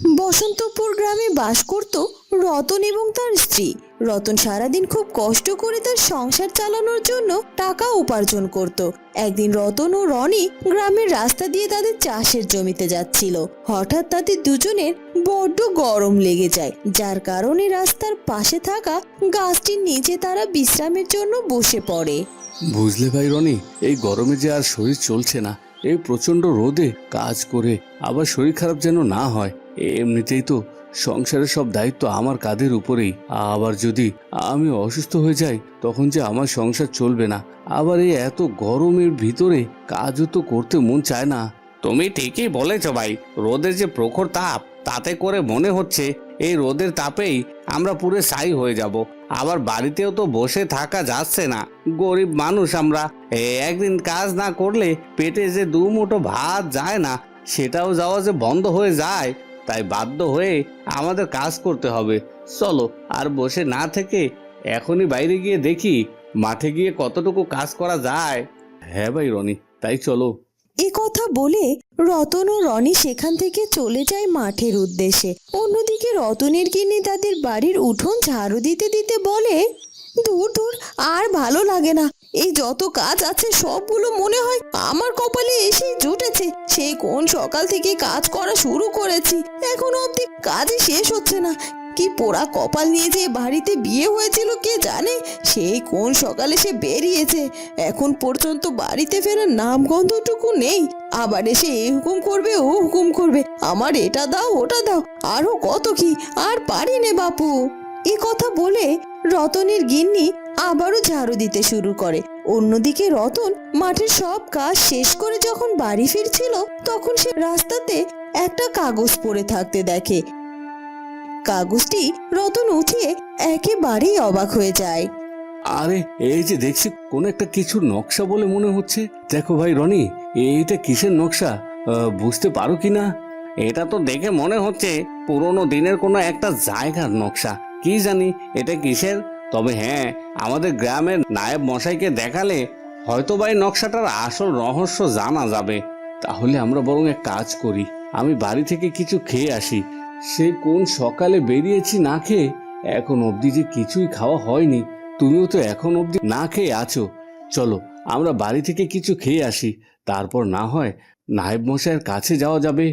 বসন্তপুর গ্রামে বাস করত রতন এবং তার স্ত্রী। রতন সারাদিন খুব কষ্ট করে তার সংসার চালানোর জন্য টাকা উপার্জন করত। একদিন রতন ও রনি গ্রামের রাস্তা দিয়ে তাদের চাষের জমিতে যাচ্ছিল। হঠাৎ তাদের দুজনের বড্ড গরম লেগে যায়, যার কারণে রাস্তার পাশে থাকা গাছটির নিচে তারা বিশ্রামের জন্য বসে পড়ে। বুঝলে ভাই রনি, এই গরমে যে আর শরীর চলছে না, এই প্রচণ্ড রোদে কাজ করে আবার শরীর খারাপ যেন না হয় এমনিতেই তো সংসারের সব দায়িত্ব আমার কাঁধের উপরেই। আবার যদি আমি অসুস্থ হয়ে যাই, তখন যে আমার সংসার চলবে না। আবার এই এত গরমের ভিতরে কাজও তো করতে মন চায় না। তুমি ঠিকই বলেছ ভাই, রোদের যে প্রখর তাপ, তাতে করে মনে হচ্ছে এই রোদের তাপেই আমরা পুরো সাই হয়ে যাব। আবার বাড়িতেও তো বসে থাকা যাচ্ছে না। গরিব মানুষ আমরা একদিন কাজ না করলে পেটে যে দু মুঠো ভাত যায় না, সেটাও যাওয়া যে বন্ধ হয়ে যায়। তাই বাধ্য হয়ে আমাদের কাজ করতে হবে। চলো, আর বসে না থেকে এখনই বাইরে গিয়ে দেখি মাঠে গিয়ে কতটুকু কাজ করা যায়। হ্যাঁ ভাই রনি, তাই চলো। এ কথা বলে রতন ও রনি সেখান থেকে চলে যায় মাঠের উদ্দেশ্যে। অন্যদিকে রতনের গিন্নি তাদের বাড়ির উঠোন ঝাড়ু দিতে দিতে বলে, দূর দূর, আর ভালো লাগে না। এই যত কাজ আছে সবগুলো মনে হয় আমার কপালে এসেই জুটেছে। সেই কোন সকাল থেকে কাজ করা শুরু করেছি? এখনও অবধি কাজই শেষ হচ্ছে না। কি পোড়া কপাল নিয়ে যে বাড়িতে বিয়ে হয়েছিল কে জানে? সেই কোন সকালে সে বেরিয়েছে। এখন পর্যন্ত বাড়িতে ফেরার নামগন্ধটুকু নেই। আবার এসে এ হুকুম করবে, ও হুকুম করবে। আমার এটা দাও, ওটা দাও। আরও কত কি? আর পারি নে বাপু। এ কথা বলে রতনের গিন্নি আবারও ঝাড়ু দিতে শুরু করে। অন্যদিকে রতন মাঠের সব কাজ শেষ করে যখন বাড়ি ফিরছিল, তখন সে রাস্তাতে একটা কাগজ পড়ে থাকতে দেখে। কাগজটি রতন উঠিয়ে একেবারেই অবাক হয়ে যায়। আরে, এই যে দেখছি, কোন একটা কিছুর নকশা বলে মনে হচ্ছে। দেখো ভাই রনি, এইটা কিসের নকশা? বুঝতে পারো কি না? এটা তো দেখে মনে হচ্ছে পুরনো দিনের কোনো একটা জায়গার নকশা। কি জানি, এটা কিসের? তবে হ্যাঁ আমাদের গ্রামের নায়েব মশাইকে দেখালে হয়তো বা এই নকশাটার আসল রহস্য জানা যাবে। তাহলে আমরা বরং এক কাজ করি। আমি বাড়ি থেকে কিছু খেয়ে আসি। সে কোন সকালে বেরিয়েছি না খেয়ে, এখন অবধি যে কিছুই খাওয়া হয়নি, তুমিও তো এখন অবধি না খেয়ে আছো। চলো, আমরা বাড়ি থেকে কিছু খেয়ে আসি। তারপর না হয় নায়েব মশাইয়ের কাছে যাওয়া যাবে।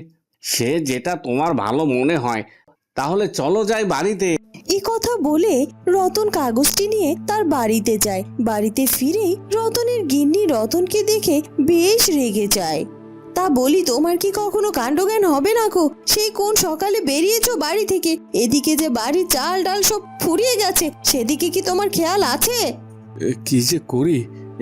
সে যেটা তোমার ভালো মনে হয়। তাহলে চলো যাই বাড়িতে। বলে রতন কাগজটি নিয়ে তার বাড়িতে যায়। বাড়িতে ফিরেই রতনের গিন্নি রতনকে দেখে বেশ রেগে যায়। তা বলি, তোমার কি কখনো কাণ্ডজ্ঞান হবে না গো? সেই কোন সকালে বেরিয়েছো বাড়ি থেকে? এদিকে যে বাড়ির চাল ডাল সব ফুরিয়ে গেছে, সেদিকে কি তোমার খেয়াল আছে? কি যে করি?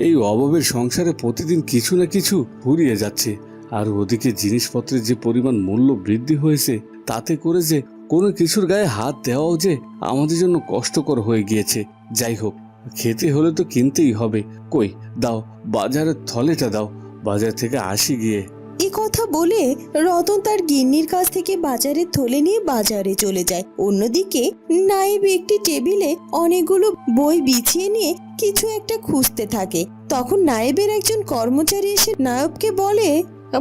এই অভাবের সংসারে প্রতিদিন কিছু না কিছু ফুরিয়ে যাচ্ছে। আর ওদিকে জিনিসপত্রের যে পরিমাণ মূল্য বৃদ্ধি হয়েছে, তাতে করে যে কোনো কিছুর গায়ে হাত দেওয়াও যে আমাদের জন্য কষ্টকর হয়ে গিয়েছে। যাই হোক খেতে হলে তো কিনতেই হবে। কই দাও বাজারের থলেটা দাও। বাজার থেকে আসি গিয়ে। এ কথা বলে রতন তার গিন্নির কাছ থেকে বাজারে থলে নিয়ে বাজারে চলে যায়। অন্যদিকে নাইব একটি টেবিলে অনেকগুলো বই বিছিয়ে নিয়ে কিছু একটা খুঁজতে থাকে। তখন নায়েবের একজন কর্মচারী এসে নায়বকে বলে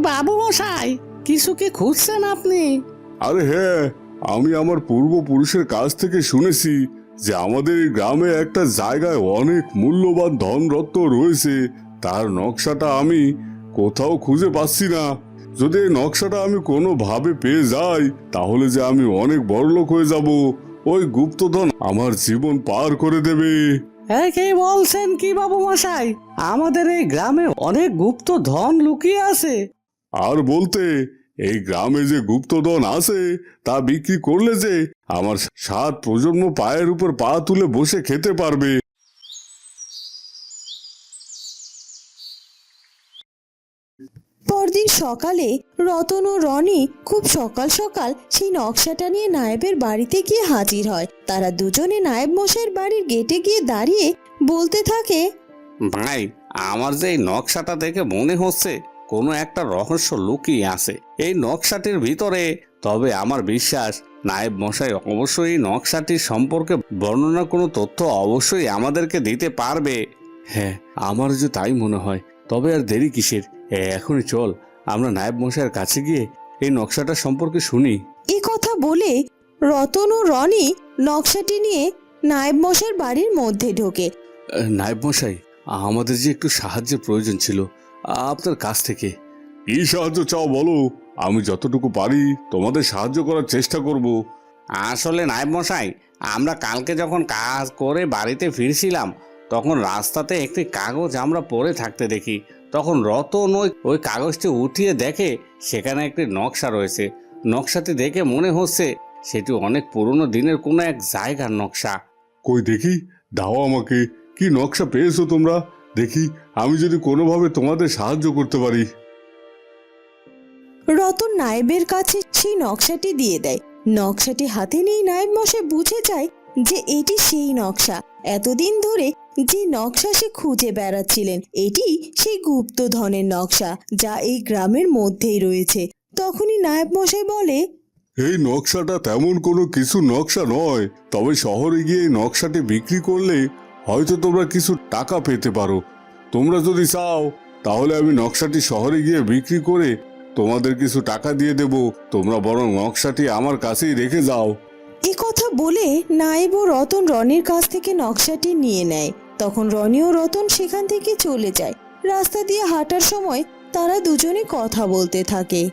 বাবু মশাই কিছু কি খুঁজছেন আপনি? আরে হ্যাঁ আমি আমার পূর্বপুরুষের কাছ থেকে শুনেছি যে আমাদের এই গ্রামে একটা জায়গায় অনেক মূল্যবান ধনরত্ন রয়েছে। তার নকশাটা আমি কোথাও খুঁজে পাচ্ছি না। যদি এই নকশাটা আমি কোনোভাবে পেয়ে যাই তাহলে যে আমি অনেক বড়লোক হয়ে যাব। ওই গুপ্তধন আমার জীবন পার করে দেবে। কি বলছেন কি বাবু মশাই? আমাদের এই গ্রামে অনেক গুপ্ত ধন লুকিয়ে আছে। আর বলতে এই গ্রামে যে গুপ্তধন আছে তা বিক্রি করলে যে আমার সাত প্রজন্ম পায়ের উপর পা তুলে বসে খেতে পারবে। পরদিন সকালে রতন ও রনি খুব সকাল সকাল সেই নকশাটা নিয়ে নায়েবের বাড়িতে গিয়ে হাজির হয়। তারা দুজনে নায়েব মশাইয়ের বাড়ির গেটে গিয়ে দাঁড়িয়ে বলতে থাকে ভাই আমার যে এই নকশাটা দেখে মনে হচ্ছে কোনো একটা রহস্য লুকিয়ে আছে। এই নকশাটির ভিতরে তবে আমার বিশ্বাস নায়েব মশাই অবশ্যই এই নকশাটির সম্পর্কে বর্ণনা কোনো তথ্য অবশ্যই আমাদেরকে দিতে পারবে। হ্যাঁ আমার যে তাই মনে হয়। তবে আর দেরি কিসের? এখনই চল আমরা নায়েব মশাইয়ের কাছে গিয়ে এই নকশাটা সম্পর্কে শুনি। এ কথা বলে রতন ও রনি নকশাটি নিয়ে নায়েব মশার বাড়ির মধ্যে ঢোকে। নায়েব মশাই আমাদের যে একটু সাহায্যের প্রয়োজন ছিল আপনার কাছ থেকে। কি সাহায্য চাও বলো? আমি যতটুকু পারি তোমাদের সাহায্য করার চেষ্টা করব। আসলে নায়েব মশাই আমরা কালকে যখন কাজ করে বাড়িতে ফিরছিলাম তখন রাস্তাতে একটি কাগজ আমরা পড়ে থাকতে দেখি। তখন রতন ওই ওই কাগজটি উঠিয়ে দেখে সেখানে একটি নকশা রয়েছে। নকশাটি দেখে মনে হচ্ছে সেটি অনেক পুরনো দিনের কোনো এক জায়গার নকশা। কই দেখি? দাও আমাকে। কি নকশা পেয়েছ তোমরা? দেখি আমি যদি কোনোভাবে তোমাদের সাহায্য করতে পারি। রতন নায়েবের কাছে সেই নকশাটি দিয়ে দেয়। নকশাটি হাতে নিয়ে নায়েব মশাই বুঝে যায় যে এটি সেই নকশা। এতদিন ধরে যে নকশা সে খুঁজে বেড়াচ্ছিলেন এটি সেই গুপ্তধনের নকশা যা এই গ্রামের মধ্যেই রয়েছে। তখনই নায়েব মশাই বলে এই নকশাটা তেমন কোনো কিছু নকশা নয় তবে শহরে গিয়ে এই নকশাটি বিক্রি করলে হয়তো তোমরা কিছু টাকা পেতে পারো। তোমরা যদি চাও তাহলে আমি নকশাটি শহরে গিয়ে বিক্রি করে তোমাদের কিছু টাকা দিয়ে দেব। তোমরা বরং নকশাটি আমার কাছেই রেখে যাও। এ কথা বলে নায়েব ও রতন রনির কাছ থেকে নকশাটি নিয়ে নেয়। তখন রনি ও রতন সেখান থেকে চলে যায়। রাস্তা দিয়ে হাঁটার সময় তারা দুজনে কথা বলতে থাকে।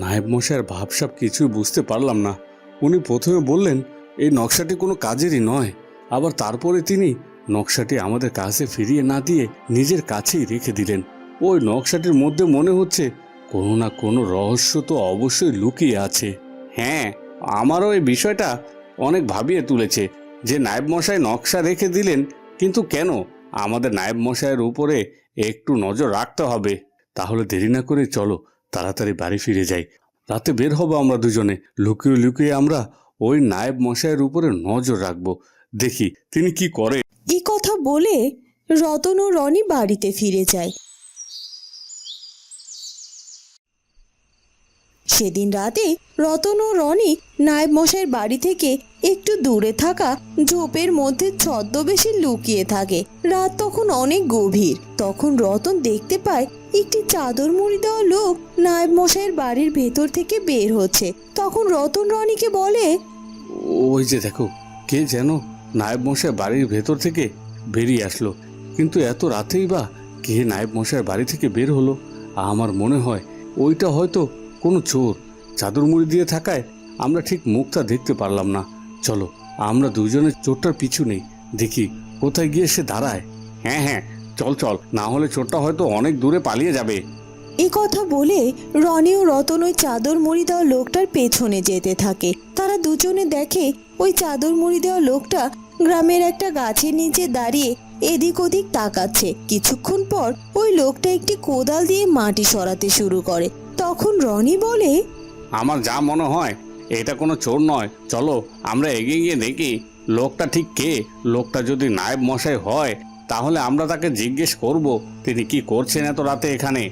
নায়েব মশাইয়ের ভাবসাব কিছুই বুঝতে পারলাম না। উনি প্রথমে বললেন এই নকশাটি কোনো কাজেরই নয়। আবার তারপরে তিনি নকশাটি আমাদের কাছে ফিরিয়ে না দিয়ে নিজের কাছেই রেখে দিলেন। ওই নকশাটির মধ্যে মনে হচ্ছে কোনো না কোনো রহস্য তো অবশ্যই লুকিয়ে আছে। হ্যাঁ আমারও এই বিষয়টা অনেক ভাবিয়ে তুলেছে যে নায়েব মশাই নকশা রেখে দিলেন, কিন্তু কেন? আমাদের নায়েব মশাইয়ের উপরে একটু নজর রাখতে হবে। তাহলে দেরি না করে চলো, তাড়াতাড়ি বাড়ি ফিরে যাই। রাতে বের হব আমরা দুজনে। লুকিয়ে লুকিয়ে আমরা ওই নায়েব মশাইয়ের উপরে নজর রাখব। দেখি তিনি কি করে এই কথা বলে রতন ও রনি বাড়িতে ফিরে যায়। সেদিন রাতে রতন ও রনি নায়েব মশাইয়ের বাড়ি থেকে একটু দূরে থাকা ঝোপের মধ্যে ছদ্মবেশে লুকিয়ে থাকে। রাত তখন অনেক গভীর। তখন রতন দেখতে পায় একটি চাদর মুড়ি দেওয়া লোক নায়েব মশাইয়ের বাড়ির ভেতর থেকে বের হচ্ছে। তখন রতন রনিকে বলে, ওই যে দেখো, কে যেন? নায়েব মশাই বাড়ির ভেতর থেকে বেরিয়ে আসলো। কিন্তু এত রাতেই বা কে নায়েব মশাইয়ের বাড়ি থেকে বের হলো? আমার মনে হয় ওইটা হয়তো কোনো চোর। চাদর মুড়ি দিয়ে থাকায় আমরা ঠিক মুখটা দেখতে পারলাম না। চলো, আমরা দুজনে চোরটার পিছু নেই। দেখি, কোথায় গিয়ে সে দাঁড়ায়? হ্যাঁ হ্যাঁ চল চল, না হলে চোরটা হয়তো অনেক দূরে পালিয়ে যাবে। এ কথা বলে রনি ও রতন ওই চাদর মুড়ি দেওয়া লোকটার পেছনে যেতে থাকে। তারা দুজনে দেখে ওই চাদর মুড়ি দেওয়া লোকটা গ্রামের একটা গাছের নিচে দাঁড়িয়ে এদিক ওদিক তাকাচ্ছে। কিছুক্ষণ পর ওই লোকটা একটি কোদাল দিয়ে মাটি সরাতে শুরু করে। তখন রনি বলে আমার যা মনে হয় এটা কোনো চোর নয়। চলো আমরা এগিয়ে গিয়ে দেখি লোকটা ঠিক কে। লোকটা যদি নায়েব মশাই হয় তাহলে আমরা তাকে জিজ্ঞেস করব তিনি কি করছেন এত রাতে এখানে?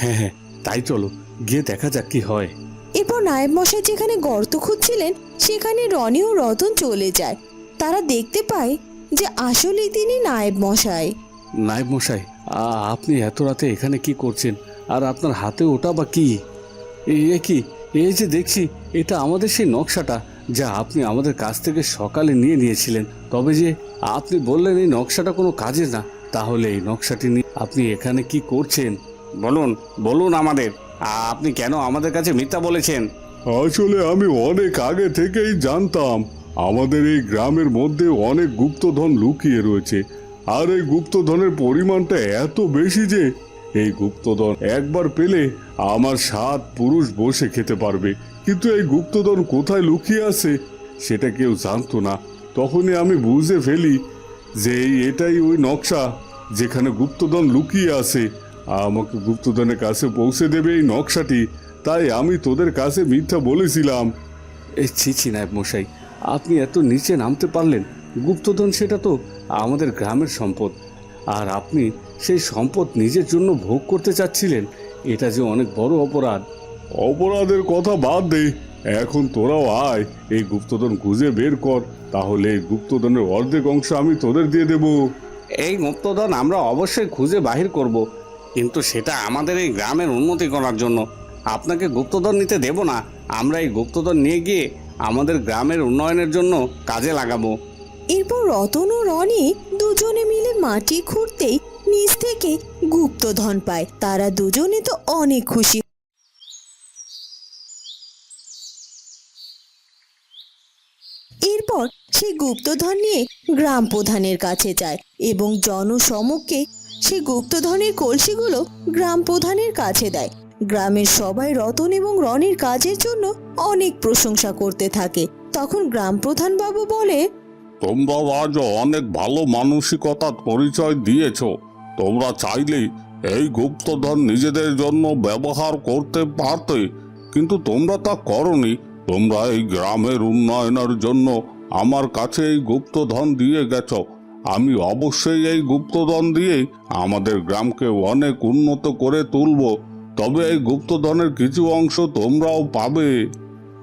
হ্যাঁ হ্যাঁ তাই চলো গিয়ে দেখা যাক কি হয়। এরপর নায়েব মশাই যেখানে গর্ত খুঁজছিলেন সেখানে রনি ও রতন চলে যায়। তারা দেখতে পায় যে আসলেই তিনি নায়েব মশাই। নায়েব মশাই আপনি এত রাতে এখানে কি করছেন? আর আপনার হাতে ওটা বা কি? এই এ কি? এই যে দেখছি এটা আমাদের সেই নকশাটা যা আপনি আমাদের কাছ থেকে সকালে নিয়ে নিয়েছিলেন। তবে যে আপনি বললেন এই নকশাটা কোনো কাজের না তাহলে এই নকশাটি নিয়ে আপনি এখানে কি করছেন? বলুন বলুন আমাদের। আপনি কেন আমাদের কাছে মিথ্যা বলেছেন? আসলে আমি অনেক আগে থেকেই জানতাম আমাদের এই গ্রামের মধ্যে অনেক গুপ্তধন লুকিয়ে রয়েছে। আর এই গুপ্তধনের পরিমাণটা এত বেশি যে এই গুপ্তধন একবার পেলে আমার সাত পুরুষ বসে খেতে পারবে। কিন্তু এই গুপ্তধন কোথায় লুকিয়ে আছে, সেটা কেউ জানতো না। তখনই আমি বুঝে ফেলি যে এটাই ওই নকশা যেখানে গুপ্তধন লুকিয়ে আছে। আমাকে গুপ্তধনের কাছে পৌঁছে দেবে এই নকশাটি। তাই আমি তোদের কাছে মিথ্যা বলেছিলাম। এই ছি ছি মশাই আপনি এত নিচে নামতে পারলেন গুপ্তধন সেটা তো আমাদের গ্রামের সম্পদ। আর আপনি সেই সম্পদ নিজের জন্য ভোগ করতে চাচ্ছিলেন এটা যে অনেক বড় অপরাধ। অপরাধের কথা বাদ দে এখন তোরাও আয় এই গুপ্তধন খুঁজে বের কর তাহলে এই গুপ্তধনের অর্ধেক অংশ আমি তোদের দিয়ে দেব। এই মুক্তধন আমরা অবশ্যই খুঁজে বাহির করব কিন্তু সেটা আমাদের এই গ্রামের উন্নতি করার জন্য। আপনাকে গুপ্তধন নিতে দেব না আমরা এই গুপ্তধন নিয়ে গিয়ে আমাদের গ্রামের উন্নয়নের জন্য কাজে লাগাবো। এরপর রতন ও রনি দুজনে মিলে মাটি খুঁড়তেই নিচ থেকে গুপ্তধন পায়। তারা দুজনে তো অনেক খুশি। এরপর সে গুপ্তধন নিয়ে গ্রাম প্রধানের কাছে যায় এবং জনসমক্ষে সে গুপ্তধনের কলসিগুলো গ্রাম প্রধানের কাছে দেয়। গ্রামের সবাই রতন এবং রনির কাজের জন্য অনেক প্রশংসা করতে থাকে। তখন গ্রাম প্রধান বাবু বলে, তোমরা আজ অনেক ভালো মানসিকতার পরিচয় দিয়েছ। তোমরা চাইলে এই গুপ্তধন নিজেদের জন্য ব্যবহার করতে পারতে, কিন্তু তোমরা তা করনি। তোমরা এই গ্রামের উন্নয়নের জন্য আমার কাছে এই গুপ্তধন দিয়ে গেছ। আমি অবশ্যই এই গুপ্তধন দিয়ে আমাদের গ্রামকে অনেক উন্নত করে তুলব। তবে এই গুপ্তধনের কিছু অংশ তোমরাও পাবে।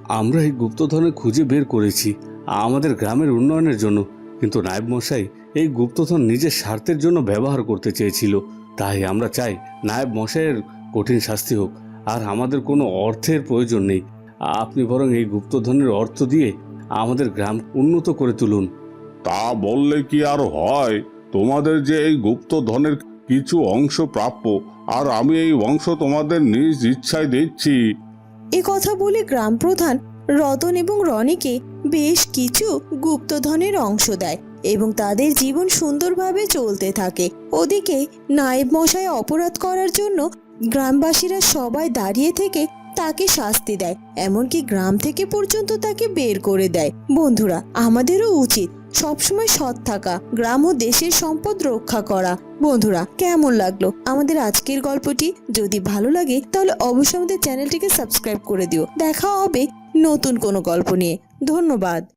আমরা এই গুপ্তধনে খুঁজে বের করেছি আমাদের গ্রামের উন্নয়নের জন্য। কিন্তু নায়েব মশাই এই গুপ্তধন নিজের স্বার্থের জন্য ব্যবহার করতে চেয়েছিল। তাই আমরা চাই নায়েব মশাইয়ের কঠিন শাস্তি হোক আর আমাদের কোনো অর্থের প্রয়োজন নেই। আপনি বরং এই গুপ্তধনের অর্থ দিয়ে আমাদের গ্রাম উন্নত করে তুলুন। তা বললে কি আর হয়? তোমাদের যে এই গুপ্তধনের কিছু অংশ প্রাপ্য আর আমি এই বংশ তোমাদের নিজ ইচ্ছায় দিচ্ছি। এ কথা বলে গ্রাম প্রধান রতন এবং রনিকে বেশ কিছু গুপ্তধনের অংশ দেয় এবং তাদের জীবন সুন্দরভাবে চলতে থাকে। ওদিকে নায়েব মশাই অপরাধ করার জন্য গ্রামবাসীরা সবাই দাঁড়িয়ে থেকে তাকে শাস্তি দেয়, এমনকি গ্রাম থেকে পর্যন্ত তাকে বের করে দেয়। বন্ধুরা, আমাদেরও উচিত সবসময় সৎ থাকা, গ্রাম ও দেশের সম্পদ রক্ষা করা। বন্ধুরা, কেমন লাগল আমাদের আজকের গল্পটি? যদি ভালো লাগে, তাহলে অবশ্যই আমাদের চ্যানেলটিকে সাবস্ক্রাইব করে দিও। দেখা হবে নতুন কোনো গল্প নিয়ে। ধন্যবাদ।